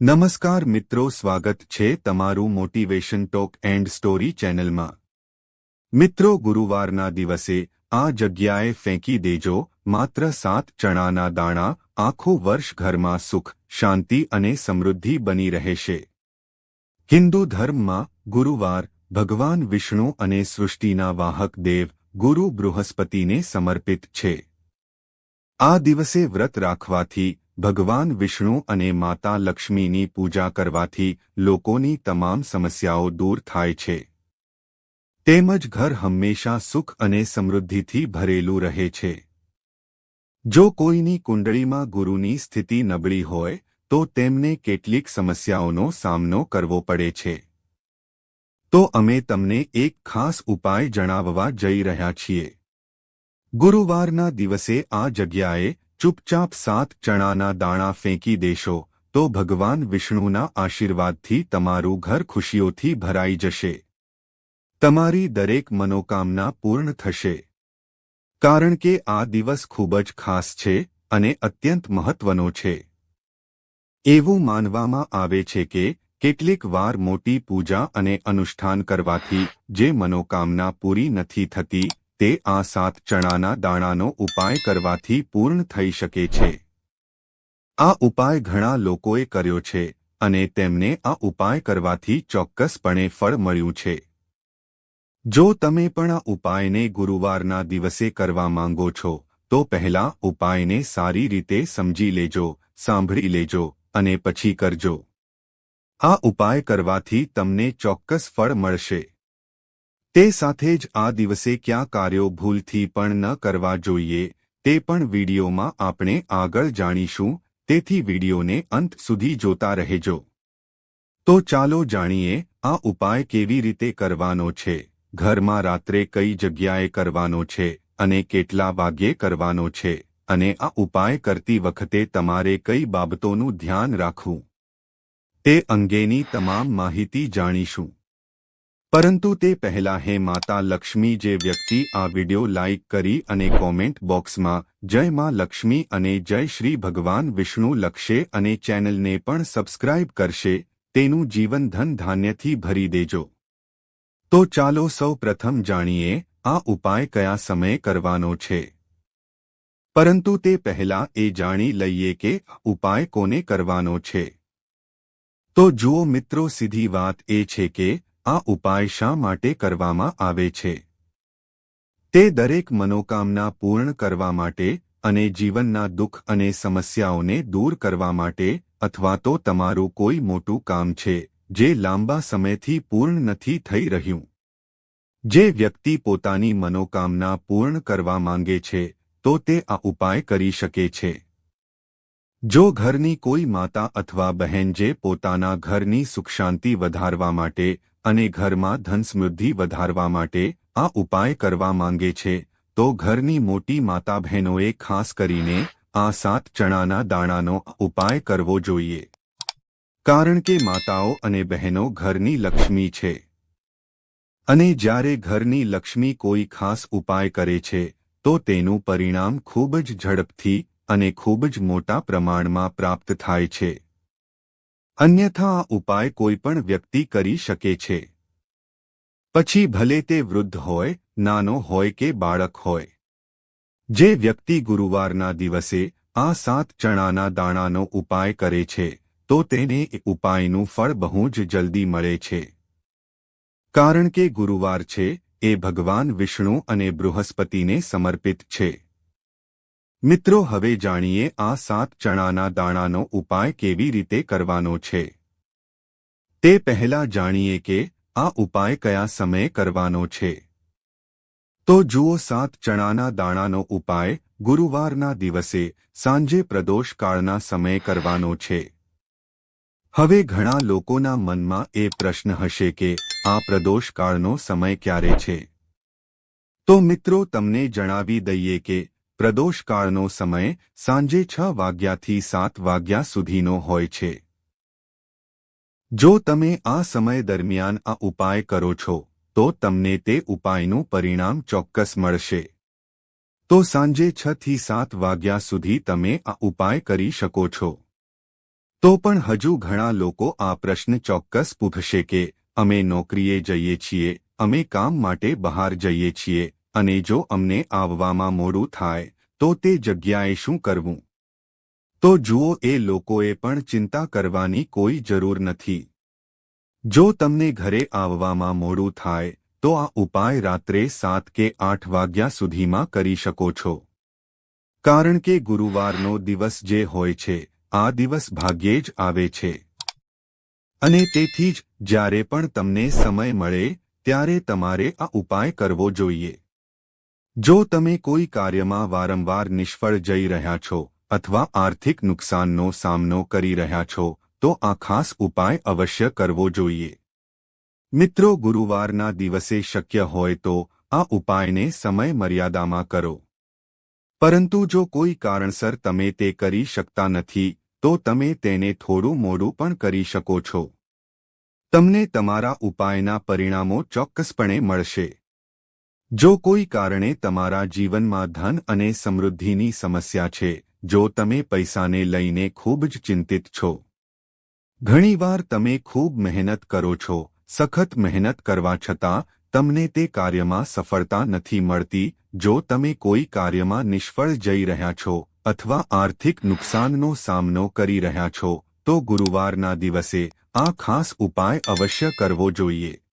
નમસ્કાર મિત્રો, સ્વાગત છે તમારું મોટિવેશન ટોક એન્ડ સ્ટોરી ચેનલમાં. મિત્રો, ગુરુવારના દિવસે આ જગ્યાએ ફેંકી દેજો, માત્ર સાત ચણાના દાણા, આખો વર્ષ ઘરમાં સુખ, શાંતિ અને સમૃદ્ધિ બની રહેશે. હિન્દુ ધર્મમાં ગુરુવાર ભગવાન વિષ્ણુ અને સૃષ્ટિના વાહક દેવ ગુરુ બૃહસ્પતિને સમર્પિત છે. આ દિવસે વ્રત રાખવાથી ભગવાન વિષ્ણુ અને માતા લક્ષ્મીની પૂજા કરવાથી લોકોની તમામ સમસ્યાઓ દૂર થાય છે. તેમજ ઘર હંમેશા સુખ અને સમૃદ્ધિથી ભરેલું રહે છે. જો કોઈની કુંડળીમાં ગુરુની સ્થિતિ નબળી હોય, તો તેમને કેટલીક સમસ્યાઓનો સામનો કરવો પડે છે. તો અમે તમને એક ખાસ ઉપાય જણાવવા જઈ રહ્યા છીએ. ગુરુવારના દિવસે આ જગ્યાએ ચૂપચાપ સાત ચણાના દાણા ફેંકી દેશો, તો ભગવાન વિષ્ણુના આશીર્વાદથી તમારું ઘર ખુશીઓથી ભરાઈ જશે. તમારી દરેક મનોકામના પૂર્ણ થશે. કારણ કે આ દિવસ ખૂબ જ ખાસ છે અને અત્યંત મહત્વનો છે. એવું માનવામાં આવે છે કે, કેટલીક વાર મોટી પૂજા અને અનુષ્ઠાન કરવાથી જે મનોકામના પૂરી નથી થતી તે આ સાત ચણાના દાણાનો ઉપાય કરવાથી પૂર્ણ થઈ શકે છે. આ ઉપાય ઘણા લોકોએ કર્યો છે અને તેમને આ ઉપાય કરવાથી ચોક્કસપણે ફળ મળ્યું છે. જો તમે પણ આ ઉપાયને ગુરુવારના દિવસે કરવા માંગો છો, તો પહેલા ઉપાયને સારી રીતે સમજી લેજો, સાંભળી લેજો અને પછી કરજો. આ ઉપાય કરવાથી તમને ચોક્કસ ફળ મળશે. તે સાથે જ આ દિવસે ક્યાં કાર્યો ભૂલથી પણ ન કરવા જોઈએ, તે પણ વિડીયોમાં આપણે આગળ જાણીશું, તેથી વિડીયોને અંત સુધી જોતા રહેજો. તો ચાલો જાણીએ, આ ઉપાય કેવી રીતે કરવાનો છે? ઘરમાં રાત્રે કઈ જગ્યાએ કરવાનો છે અને કેટલા વાગ્યે કરવાનો છે? અને આ ઉપાય કરતી વખતે તમારે કઈ બાબતોનું ધ્યાન રાખવું? તે અંગેની તમામ માહિતી જાણીશું. પરંતુ તે પહેલા હે માતા લક્ષ્મી જે વ્યક્તિ આ વિડિયો લાઇક કરી અને કોમેન્ટ બોક્સમાં, જય માં લક્ષ્મી અને જય શ્રી ભગવાન વિષ્ણુ લખશે અને ચેનલને પણ સબસ્ક્રાઇબ કરશે, તેનું જીવન ધન ધાન્યથી ભરી દેજો. તો ચાલો સૌ પ્રથમ જાણીએ, આ ઉપાય કયા સમયે કરવાનો છે? પરંતુ તે પહેલા એ જાણી લઈએ કે ઉપાય કોને કરવાનો છે. તો જુઓ મિત્રો, સીધી વાત એ છે કે આ ઉપાય શા માટે કરવામાં આવે છે? તે દરેક મનોકામના પૂર્ણ કરવા માટે અને જીવનના દુઃખ અને સમસ્યાઓને દૂર કરવા માટે અથવા તો તમારું કોઈ મોટું કામ છે, જે લાંબા સમયથી પૂર્ણ નથી થઈ રહ્યું. જે વ્યક્તિ પોતાની મનોકામના પૂર્ણ કરવા માંગે છે, તો તે આ ઉપાય કરી શકે છે. જો ઘરની કોઈ માતા અથવા બહેન જે પોતાના ઘરની સુખશાંતિ વધારવા માટે અને ઘરમાં ધન સમૃદ્ધિ વધારવા માટે આ ઉપાય કરવા માંગે છે, તો ઘરની મોટી માતા બહેનોએ ખાસ કરીને આ સાત ચણાના દાણાનો ઉપાય કરવો જોઈએ. કારણ કે માતાઓ અને બહેનો ઘરની લક્ષ્મી છે. અને જ્યારે ઘરની લક્ષ્મી કોઈ ખાસ ઉપાય કરે છે, તો તેનું પરિણામ ખૂબ જ ઝડપથી અને ખૂબ જ મોટા પ્રમાણમાં પ્રાપ્ત થાય છે. અન્યથા આ ઉપાય કોઈપણ વ્યક્તિ કરી શકે છે. પછી ભલે તે વૃદ્ધ હોય, નાનો હોય કે બાળક હોય. જે વ્યક્તિ ગુરુવારના દિવસે આ સાત ચણાના દાણાનો ઉપાય કરે છે, તો તેને એ ઉપાયનું ફળ બહુ જ જલ્દી મળે છે. કારણ કે ગુરુવાર છે, એ ભગવાન વિષ્ણુ અને બૃહસ્પતિને સમર્પિત છે. મિત્રો, હવે જાણીએ આ સાત ચણાના દાણાનો ઉપાય કેવી રીતે કરવાનો છે. તે પહેલા જાણીએ કે આ ઉપાય કયા સમયે કરવાનો છે. તો જુઓ, સાત ચણાના દાણાનો ઉપાય ગુરુવારના દિવસે સાંજે પ્રદોષકાળના સમયે કરવાનો છે. હવે ઘણા લોકોના મનમાં એ પ્રશ્ન હશે કે આ પ્રદોષકાળનો સમય ક્યારે છે? તો મિત્રો, તમને જણાવી દઈએ કે પ્રદોષકાળનો સમય સાંજે છ વાગ્યાથી સાત વાગ્યા સુધીનો હોય છે. જો તમે આ સમય દરમિયાન આ ઉપાય કરો છો, તો તમને તે ઉપાયનું પરિણામ ચોક્કસ મળશે. તો સાંજે છ થી સાત વાગ્યા સુધી તમે આ ઉપાય કરી શકો છો. તો પણ હજુ ઘણા લોકો આ પ્રશ્ન ચોક્કસ પૂછશે કે, અમે નોકરીએ જઈએ છીએ, અમે કામ માટે બહાર જઈએ છીએ અને જો અમને આવવામાં મોડું થાય, તો તે જગ્યાએ શું કરવું? તો જુઓ, એ લોકોએ પણ ચિંતા કરવાની કોઈ જરૂર નથી. જો તમને ઘરે આવવામાં મોડું થાય, તો આ ઉપાય રાત્રે સાત કે આઠ વાગ્યા સુધીમાં કરી શકો છો. કારણ કે ગુરુવારનો દિવસ જે હોય છે, આ દિવસ ભાગ્યે જ આવે છે. અને તેથી જ, જ્યારે પણ તમને સમય મળે, ત્યારે તમારે આ ઉપાય કરવો જોઈએ. જો તમે કોઈ કાર્યમાં વારંવાર નિષ્ફળ જઈ રહ્યા છો અથવા આર્થિક નુકસાનનો સામનો કરી રહ્યા છો, તો આ ખાસ ઉપાય અવશ્ય કરવો જોઈએ. મિત્રો, ગુરુવારના દિવસે શક્ય હોય તો આ ઉપાયને સમય મર્યાદામાં કરો. પરંતુ જો કોઈ કારણસર તમે તે કરી શકતા નથી, તો તમે તેને થોડું મોડું પણ કરી શકો છો. તમને તમારા ઉપાયના પરિણામો ચોક્કસપણે મળશે. જો કોઈ કારણે તમારા જીવનમાં ધન અને સમૃદ્ધિની સમસ્યા છે, જો તમે પૈસાને લઈને ખૂબ જ ચિંતિત છો. ઘણીવાર તમે ખૂબ મહેનત કરો છો, સખત મહેનત કરવા છતાં, તમને તે કાર્યમાં સફળતા નથી મળતી, જો તમે કોઈ કાર્યમાં નિષ્ફળ જઈ રહ્યા છો, અથવા આર્થિક નુકસાનનો સામનો કરી રહ્યા છો, તો ગુરુવારના દિવસે આ ખાસ ઉપાય અવશ્ય કરવો જોઈએ.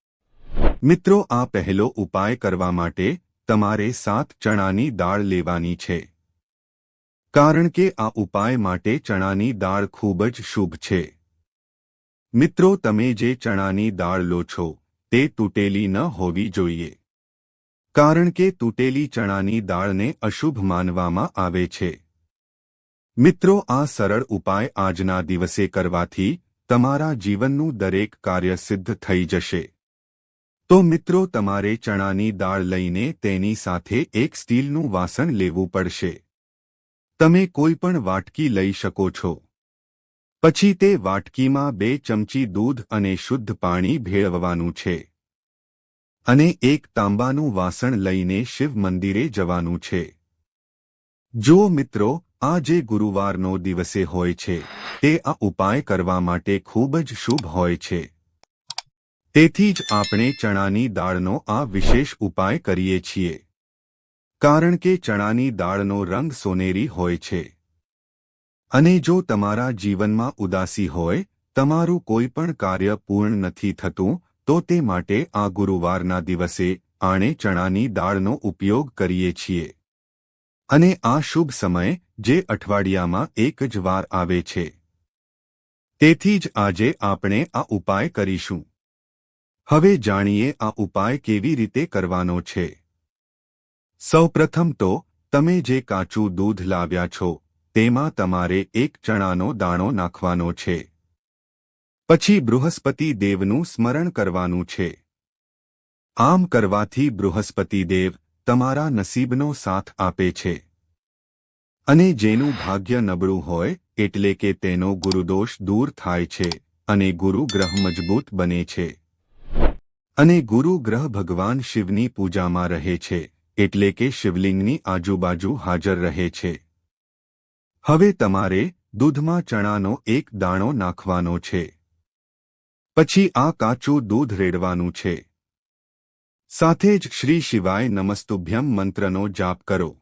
મિત્રો, આ પહેલો ઉપાય કરવા માટે તમારે સાત ચણાની દાળ લેવાની છે. કારણ કે આ ઉપાય માટે ચણાની દાળ ખૂબ જ શુભ છે. મિત્રો, તમે જે ચણાની દાળ લો છો, તે તૂટેલી ન હોવી જોઈએ. કારણ કે તૂટેલી ચણાની દાળને અશુભ માનવામાં આવે છે. મિત્રો, આ સરળ ઉપાય આજના દિવસે કરવાથી તમારા જીવનનું દરેક કાર્ય સિદ્ધ થઈ જશે. તો મિત્રો તમારે ચણાની દાળ લઈને તેની સાથે એક સ્ટીલનું વાસણ લેવું પડશે. તમે કોઈ પણ વાટકી લઈ શકો છો. પછી તે વાટકીમાં બે ચમચી દૂધ અને શુદ્ધ પાણી ભેળવવાનું છે. અને એક તાંબાનું વાસણ લઈને શિવ મંદિરે જવાનું છે. જો મિત્રો આ જે ગુરુવારનો દિવસે હોય છે, તે આ ઉપાય કરવા માટે ખૂબ જ શુભ હોય છે. તેથી જ આપણે ચણાની દાળનો આ વિશેષ ઉપાય કરીએ છીએ. કારણ કે ચણાની દાળનો રંગ સોનેરી હોય છે. અને જો તમારા જીવનમાં ઉદાસી હોય, તમારું કોઈ પણ કાર્ય પૂર્ણ નથી થતું, તો તે માટે આ ગુરુવારના દિવસે આણે ચણાની દાળનો ઉપયોગ કરીએ છીએ. અને આ શુભ સમય, જે અઠવાડિયામાં એક જ વાર આવે છે. તેથી જ આજે આપણે આ ઉપાય કરીશું. હવે જાણીએ આ ઉપાય કેવી રીતે કરવાનો છે. સૌપ્રથમ તો, તમે જે કાચું દૂધ લાવ્યા છો, તેમાં તમારે એક ચણાનો દાણો નાખવાનો છે. પછી બૃહસ્પતિ દેવનું સ્મરણ કરવાનું છે. આમ કરવાથી બૃહસ્પતિ દેવ તમારા નસીબનો સાથ આપે છે. અને જેનું ભાગ્ય નબળું હોય, એટલે કે તેનો ગુરુદોષ દૂર થાય છે, અને ગુરુ ગ્રહ મજબૂત બને છે. અને ગુરુ ગ્રહ ભગવાન શિવની પૂજામાં રહે છે, એટલે કે શિવલિંગની આજુબાજુ હાજર રહે છે. હવે તમારે દૂધમાં ચણાનો એક દાણો નાખવાનો છે. પછી આ કાચું દૂધ રેડવાનું છે. સાથે જ શ્રી શિવાય નમસ્તુભ્યમ મંત્રનો જાપ કરો.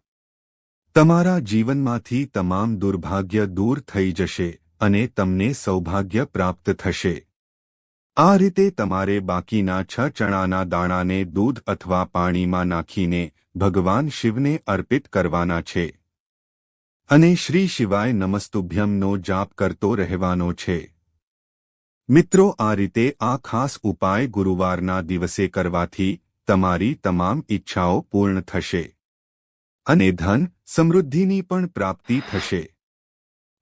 તમારા જીવનમાંથી તમામ દુર્ભાગ્ય દૂર થઈ જશે અને તમને સૌભાગ્ય પ્રાપ્ત થશે. આ રીતે તમારે બાકીના છ ચણાના દાણાને દૂધ અથવા પાણીમાં નાખીને ભગવાન શિવને અર્પિત કરવાના છે. અને શ્રી શિવાય નમસ્તુભ્યમનો જાપ કરતો રહેવાનો છે. મિત્રો, આ રીતે આ ખાસ ઉપાય ગુરુવારના દિવસે કરવાથી તમારી તમામ ઈચ્છાઓ પૂર્ણ થશે. અને ધન સમૃદ્ધિની પણ પ્રાપ્તિ થશે.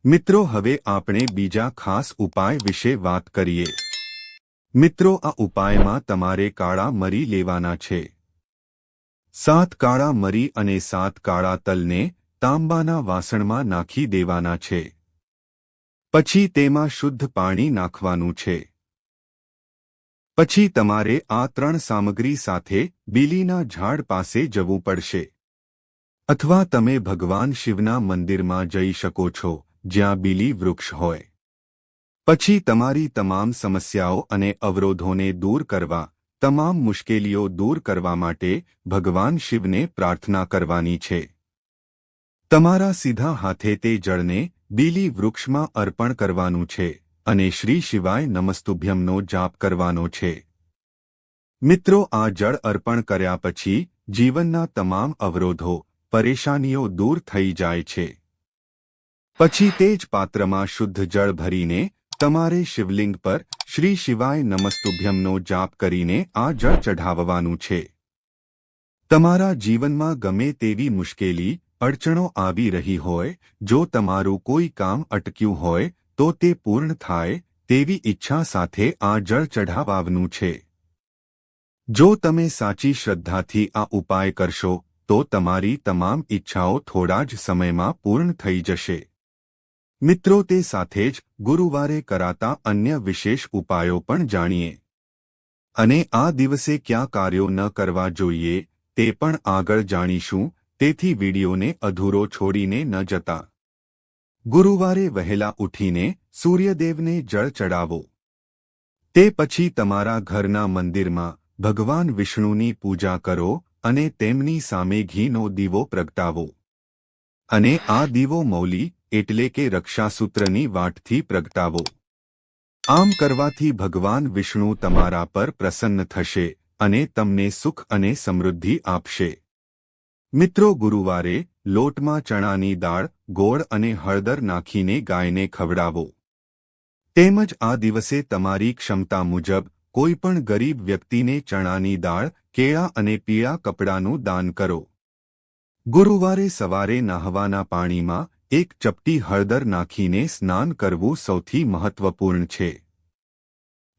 મિત્રો, હવે આપણે બીજા ખાસ ઉપાય વિશે વાત કરીએ. મિત્રો, આ ઉપાયમાં તમારે કાળા મરી લેવાના છે. સાત કાળા મરી અને સાત કાળા તલને તાંબાના વાસણમાં નાખી દેવાના છે. પછી તેમાં શુદ્ધ પાણી નાખવાનું છે. પછી તમારે આ ત્રણ સામગ્રી સાથે બીલીના ઝાડ પાસે જવું પડશે. અથવા તમે ભગવાન શિવના મંદિરમાં જઈ શકો છો, જ્યાં બીલી વૃક્ષ હોય. પછી તમારી તમામ સમસ્યાઓ અને અવરોધોને દૂર કરવા, તમામ મુશ્કેલીઓ દૂર કરવા માટે ભગવાન શિવને પ્રાર્થના કરવાની છે. તમારા સીધા હાથે તે જળને બીલી વૃક્ષમાં અર્પણ કરવાનું છે અને શ્રી શિવાય નમસ્તુભ્યમનો જાપ કરવાનો છે. મિત્રો, આ જળ અર્પણ કર્યા પછી જીવનના તમામ અવરોધો, પરેશાનીઓ દૂર થઈ જાય છે. પછી તે જ પાત્રમાં શુદ્ધ જળ ભરીને તમારે શિવલિંગ પર શ્રી શિવાય નમસ્તુભ્યમનો જાપ કરીને આ જળ ચઢાવવાનું છે. તમારા જીવનમાં ગમે તેવી મુશ્કેલી, અડચણો આવી રહી હોય, જો તમારું કોઈ કામ અટક્યું હોય, તો તે પૂર્ણ થાય, તેવી ઈચ્છા સાથે આ જળ ચઢાવવાનું છે. જો તમે સાચી શ્રદ્ધાથી આ ઉપાય કરશો, તો તમારી તમામ ઈચ્છાઓ થોડા જ સમયમાં પૂર્ણ થઈ જશે. મિત્રો, તે સાથે જ ગુરુવારે કરાતા અન્ય વિશેષ ઉપાયો પણ જાણીએ. અને આ દિવસે ક્યાં કાર્યો ન કરવા જોઈએ, તે પણ આગળ જાણીશું, તેથી વિડીયોને અધૂરો છોડીને ન જતા. ગુરુવારે વહેલા ઉઠીને સૂર્યદેવને જળ ચડાવો. તે પછી તમારા ઘરના મંદિરમાં ભગવાન વિષ્ણુની પૂજા કરો અને તેમની સામે ઘીનો દીવો પ્રગટાવો. અને આ દીવો મૌલી એટલે કે રક્ષાસૂત્રની વાટથી પ્રગટાવો. આમ કરવાથી ભગવાન વિષ્ણુ તમારા પર પ્રસન્ન થશે અને તમને સુખ અને સમૃદ્ધિ આપશે. મિત્રો ગુરુવારે લોટમાં ચણાની દાળ, ગોળ અને હળદર નાખીને ગાયને ખવડાવો. તેમજ આ દિવસે તમારી ક્ષમતા મુજબ કોઈપણ ગરીબ વ્યક્તિને ચણાની દાળ, કેળા અને પીળા કપડાનું દાન કરો. ગુરુવારે સવારે નાહવાના પાણીમાં એક ચપટી હળદર નાખીને સ્નાન કરવું સૌથી મહત્વપૂર્ણ છે.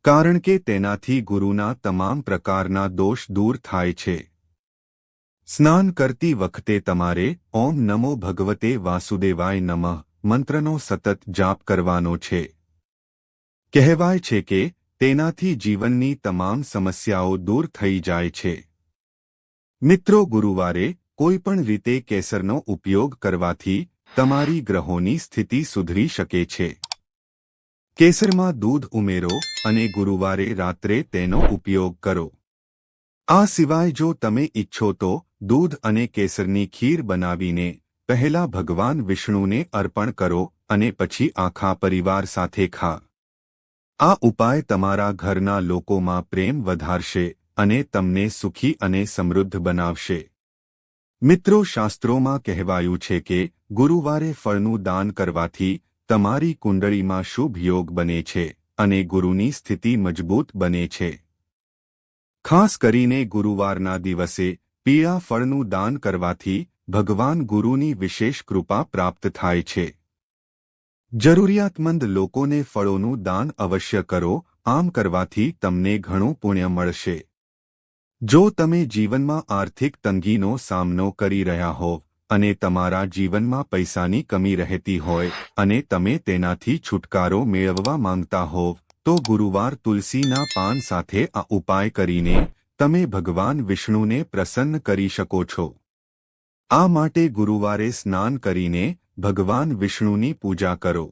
કારણ કે તેનાથી ગુરુના તમામ પ્રકારના દોષ દૂર થાય છે. સ્નાન કરતી વખતે તમારે ઓમ નમો ભગવતે વાસુદેવાય નમઃ મંત્રનો સતત જાપ કરવાનો છે. કહેવાય છે કે તેનાથી જીવનની તમામ સમસ્યાઓ દૂર થઈ જાય છે. મિત્રો ગુરુવારે કોઈપણ રીતે કેસરનો ઉપયોગ કરવાથી તમારી ગ્રહોની સ્થિતિ સુધરી શકે છે. કેસરમાં દૂધ ઉમેરો અને ગુરુવારે રાત્રે તેનો ઉપયોગ કરો. આ સિવાય જો તમે ઈચ્છો તો દૂધ અને કેસરની ખીર બનાવીને પહેલા ભગવાન વિષ્ણુને અર્પણ કરો અને પછી આખા પરિવાર સાથે ખા. આ ઉપાય તમારા ઘરના લોકોમાં પ્રેમ વધારશે અને તમને સુખી અને સમૃદ્ધ બનાવશે. મિત્રો, શાસ્ત્રોમાં કહેવાયું છે કે ગુરુવારે ફળનું દાન કરવાથી તમારી કુંડળીમાં શુભ યોગ બને છે અને ગુરુની સ્થિતિ મજબૂત બને છે. ખાસ કરીને ગુરુવારના દિવસે પીળા ફળનું દાન કરવાથી ભગવાન ગુરુની વિશેષ કૃપા પ્રાપ્ત થાય છે. જરૂરિયાતમંદ લોકોને ફળોનું દાન અવશ્ય કરો, આમ કરવાથી તમને ઘણું પુણ્ય મળશે. જો તમે જીવનમાં આર્થિક તંગીનો સામનો કરી રહ્યા હોવ અને તમારા જીવનમાં પૈસાની કમી રહેતી હોય અને તમે તેનાથી છુટકારો મેળવવા માંગતા હોવ, તો ગુરુવાર તુલસીના પાન સાથે આ ઉપાય કરીને તમે ભગવાન વિષ્ણુને પ્રસન્ન કરી શકો છો. આ માટે ગુરુવારે સ્નાન કરીને ભગવાન વિષ્ણુની પૂજા કરો.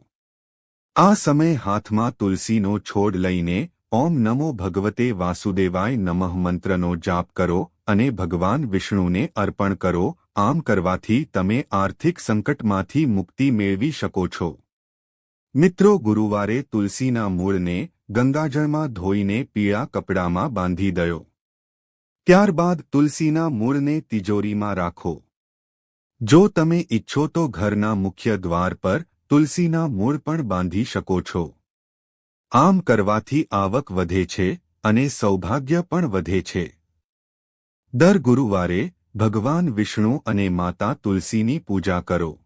આ સમય હાથમાં તુલસીનો છોડ લઈને ઓમ નમો ભગવતે વાસુદેવાય નમઃ મંત્રનો જાપ કરો અને ભગવાન વિષ્ણુને અર્પણ કરો. આમ કરવાથી તમે આર્થિક સંકટમાંથી મુક્તિ મેળવી શકો છો. મિત્રો, ગુરુવારે તુલસીના મૂળને ગંગાજળમાં ધોઈને પીળા કપડામાં બાંધી દયો. ત્યારબાદ તુલસીના મૂળને તિજોરીમાં રાખો. જો તમે ઇચ્છો તો ઘરના મુખ્ય દ્વાર પર તુલસીના મૂળ પણ બાંધી શકો છો. આમ કરવાથી આવક વધે છે અને સૌભાગ્ય પણ વધે છે. દર ગુરુવારે ભગવાન વિષ્ણુ અને માતા તુલસીની પૂજા કરો.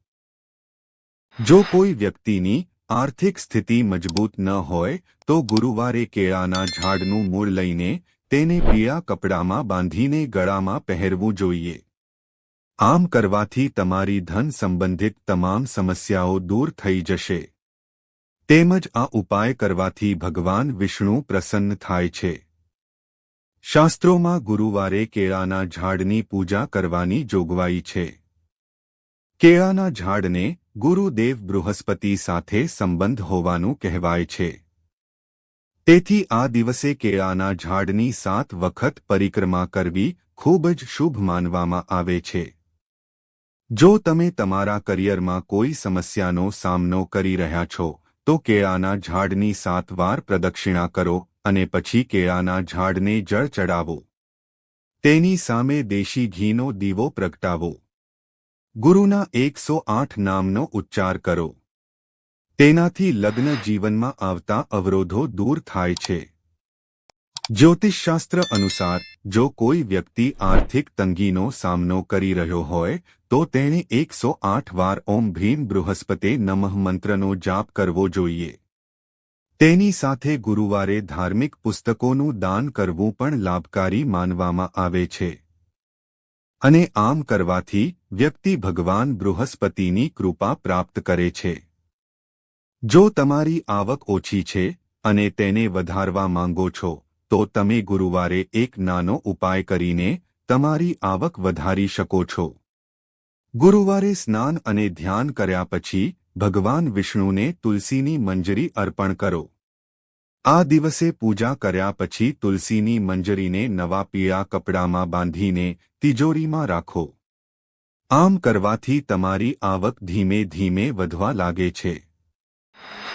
જો કોઈ વ્યક્તિની આર્થિક સ્થિતિ મજબૂત ન હોય, તો ગુરુવારે કેળાના ઝાડનું મૂળ લઈને તેને પીળા કપડામાં બાંધીને ગળામાં પહેરવું જોઈએ. આમ કરવાથી તમારી ધન સંબંધિત તમામ સમસ્યાઓ દૂર થઈ જશે. તેમજ આ ઉપાય કરવાથી ભગવાન વિષ્ણુ પ્રસન્ન થાય છે. શાસ્ત્રોમાં ગુરુવારે કેળાના ઝાડની પૂજા કરવાની જોગવાઈ છે. કેળાના ઝાડને ગુરુદેવ બૃહસ્પતિ સાથે સંબંધ હોવાનું કહેવાય છે. તેથી આ દિવસે કેળાના ઝાડની સાત વખત પરિક્રમા કરવી ખૂબ જ શુભ માનવામાં આવે છે. જો તમે તમારા કરિયરમાં કોઈ સમસ્યાનો સામનો કરી રહ્યા છો તો કેળાના ઝાડની સાત વાર પ્રદક્ષિણા કરો અને પછી કેળાના ઝાડને જળ ચડાવો. તેની સામે દેશી ઘીનો દીવો પ્રગટાવો. ગુરુના એકસો આઠ નામનો ઉચ્ચાર કરો. તેનાથી લગ્ન જીવનમાં આવતા અવરોધો દૂર થાય છે. જ્યોતિષશાસ્ત્ર અનુસાર, જો કોઈ વ્યક્તિ આર્થિક તંગીનો સામનો કરી રહ્યો હોય, તો તેણે એકસો આઠ વાર ઓમ ભીમ બૃહસ્પતે નમઃ મંત્રનો જાપ કરવો જોઈએ. તેની સાથે ગુરુવારે ધાર્મિક પુસ્તકોનું દાન કરવું પણ લાભકારી માનવામાં આવે છે. અને આમ કરવાથી વ્યક્તિ ભગવાન બૃહસ્પતિની કૃપા પ્રાપ્ત કરે છે. જો તમારી આવક ઓછી છે, અને તેને વધારવા માંગો છો તો તમે ગુરુવારે એક નાનો ઉપાય કરીને તમારી આવક વધારી શકો છો. ગુરુવારે સ્નાન અને ધ્યાન કર્યા પછી ભગવાન વિષ્ણુને તુલસીની મંજરી અર્પણ કરો. આ દિવસે પૂજા કર્યા પછી તુલસીની મંજરીને નવા પીળા કપડામાં બાંધીને તિજોરીમાં રાખો. આમ કરવાથી તમારી આવક ધીમે ધીમે વધવા લાગે છે.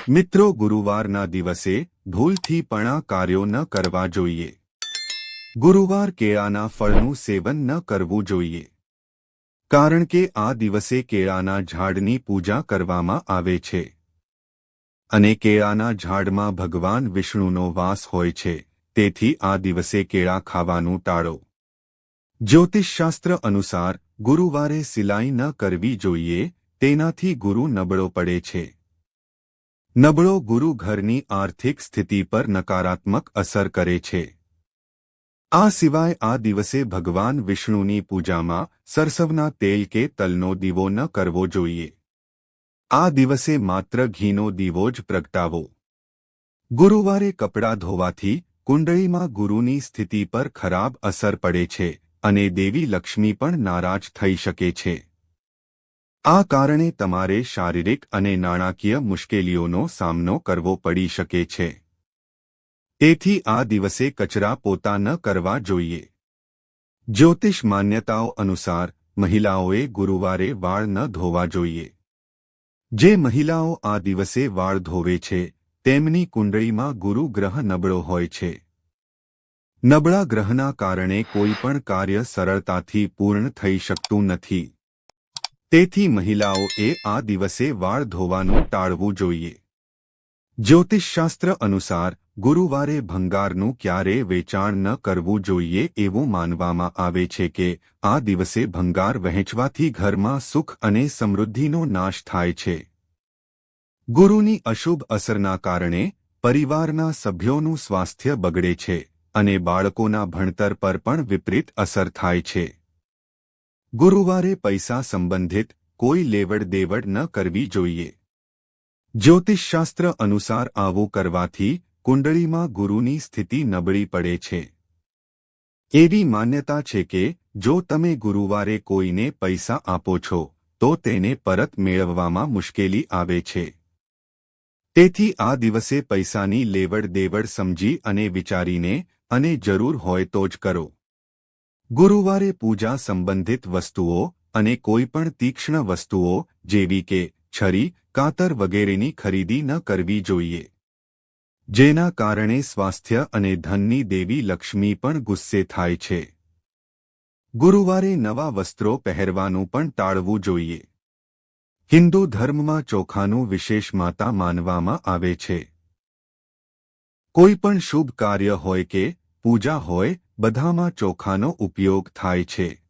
મિત્રો, ગુરુવારના દિવસે ભૂલથી પણ કાર્યો ન કરવા જોઈએ. ગુરુવાર કેળાના ફળનું સેવન ન કરવું જોઈએ. કારણ કે આ દિવસે કેળાના ઝાડની પૂજા કરવામાં આવે છે. અને કેળાના ઝાડમાં ભગવાન વિષ્ણુનો વાસ હોય છે, તેથી આ દિવસે કેળા ખાવાનું ટાળો. જ્યોતિષશાસ્ત્ર અનુસાર ગુરુવારે સિલાઈ ન કરવી જોઈએ, તેનાથી ગુરુ નબળો પડે છે. નબળો ગુરુ ઘરની આર્થિક સ્થિતિ પર નકારાત્મક અસર કરે છે. આ સિવાય આ દિવસે ભગવાન વિષ્ણુની પૂજામાં સરસવના તેલ કે તલનો દીવો ન કરવો જોઈએ. આ દિવસે માત્ર ઘીનો દીવો જ પ્રગટાવો. ગુરુવારે કપડાં ધોવાથી કુંડળીમાં ગુરુની સ્થિતિ પર ખરાબ અસર પડે છે અને દેવી લક્ષ્મી પણ નારાજ થઈ શકે છે. આ કારણે તમારે શારીરિક અને નાણાકીય મુશ્કેલીઓનો સામનો કરવો પડી શકે છે. તેથી આ દિવસે કચરા પોતા ન કરવા જોઈએ. જ્યોતિષ માન્યતાઓ અનુસાર મહિલાઓએ ગુરુવારે વાળ ન ધોવા જોઈએ. જે મહિલાઓ આ દિવસે વાળ ધોવે છે, તેમની કુંડળીમાં ગુરુ ગ્રહ નબળો હોય છે. નબળા ગ્રહના કારણે કોઈ પણ કાર્ય સરળતાથી પૂર્ણ થઈ શકતું નથી. તેથી મહિલાઓએ આ દિવસે વાળ ધોવાનું ટાળવું જોઈએ. જ્યોતિષશાસ્ત્ર અનુસાર, ગુરુવારે ભંગારનું ક્યારે વેચાણ ન કરવું જોઈએ એવું માનવામાં આવે છે કે, આ દિવસે ભંગાર વહેંચવાથી ઘરમાં સુખ અને સમૃદ્ધિનો નાશ થાય છે. ગુરુની અશુભ અસરના કારણે, પરિવારના સભ્યોનું સ્વાસ્થ્ય બગડે છે અને બાળકોના ભણતર પર પણ વિપરીત અસર થાય છે. ગુરુવારે પૈસા સંબંધિત કોઈ લેવડ દેવડ ન કરવી જોઈએ. જ્યોતિષશાસ્ત્ર અનુસાર આવું કરવાથી કુંડળીમાં ગુરુની સ્થિતિ નબળી પડે છે. એવી માન્યતા છે કે, જો તમે ગુરુવારે કોઈને પૈસા આપો છો, તો તેને પરત મેળવવામાં મુશ્કેલી આવે છે. તેથી આ દિવસે પૈસાની લેવડ દેવડ સમજી અને વિચારીને, અને જરૂર હોય તો જ કરો. ગુરુવારે પૂજા સંબંધિત વસ્તુઓ અને કોઈપણ તીક્ષ્ણ વસ્તુઓ, જેવી કે છરી, કાતર વગેરેની ખરીદી ન કરવી જોઈએ. જેના કારણે સ્વાસ્થ્ય અને ધનની દેવી લક્ષ્મી પણ ગુસ્સે થાય છે. ગુરુવારે નવા વસ્ત્રો પહેરવાનું પણ ટાળવું જોઈએ. હિન્દુ ધર્મમાં ચોખાનું વિશેષ માતા માનવામાં આવે છે. કોઈપણ શુભ કાર્ય હોય કે પૂજા હોય, બધામાં ચોખાનો ઉપયોગ થાય છે.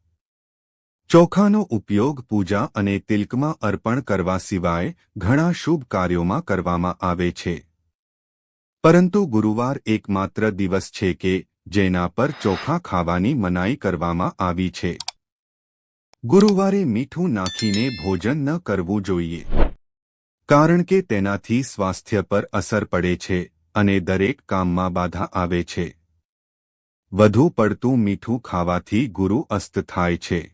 ચોખાનો ઉપયોગ પૂજા અને તિલકમાં અર્પણ કરવા સિવાય ઘણા શુભ કાર્યોમાં કરવામાં આવે છે. પરંતુ ગુરુવાર એકમાત્ર દિવસ છે કે જેના પર ચોખા ખાવાની મનાઈ કરવામાં આવી છે. ગુરુવારે મીઠું નાખીને ભોજન ન કરવું જોઈએ. કારણ કે તેનાથી સ્વાસ્થ્ય પર અસર પડે છે અને દરેક કામમાં બાધા આવે છે. વધુ પડતું મીઠું ખાવાથી ગુરુ અસ્ત થાય છે.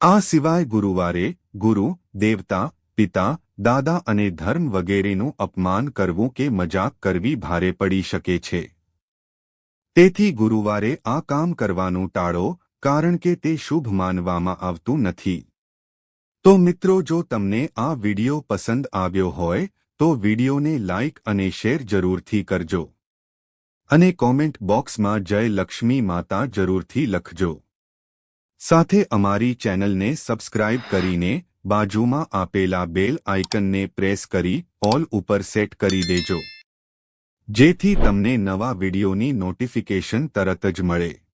આ સિવાય ગુરુવારે ગુરુ, દેવતા, પિતા, દાદા અને ધર્મ વગેરેનું અપમાન કરવું કે મજાક કરવી ભારે પડી શકે છે. તેથી ગુરુવારે આ કામ કરવાનું ટાળો, કારણ કે તે શુભ માનવામાં આવતું નથી. તો મિત્રો, જો તમને આ વિડિયો પસંદ આવ્યો હોય, તો વિડિયોને લાઇક અને શેર જરૂરથી કરજો. અને કોમેન્ટ બોક્સમાં જય લક્ષ્મી માતા જરૂરથી લખજો. સાથે અમારી ચેનલને સબસ્ક્રાઇબ કરીને બાજુમાં આપેલા બેલ આઇકનને પ્રેસ કરી ઓલ ઉપર સેટ કરી દેજો. જેથી તમને નવા વિડિયોની નોટિફિકેશન તરત જ મળે.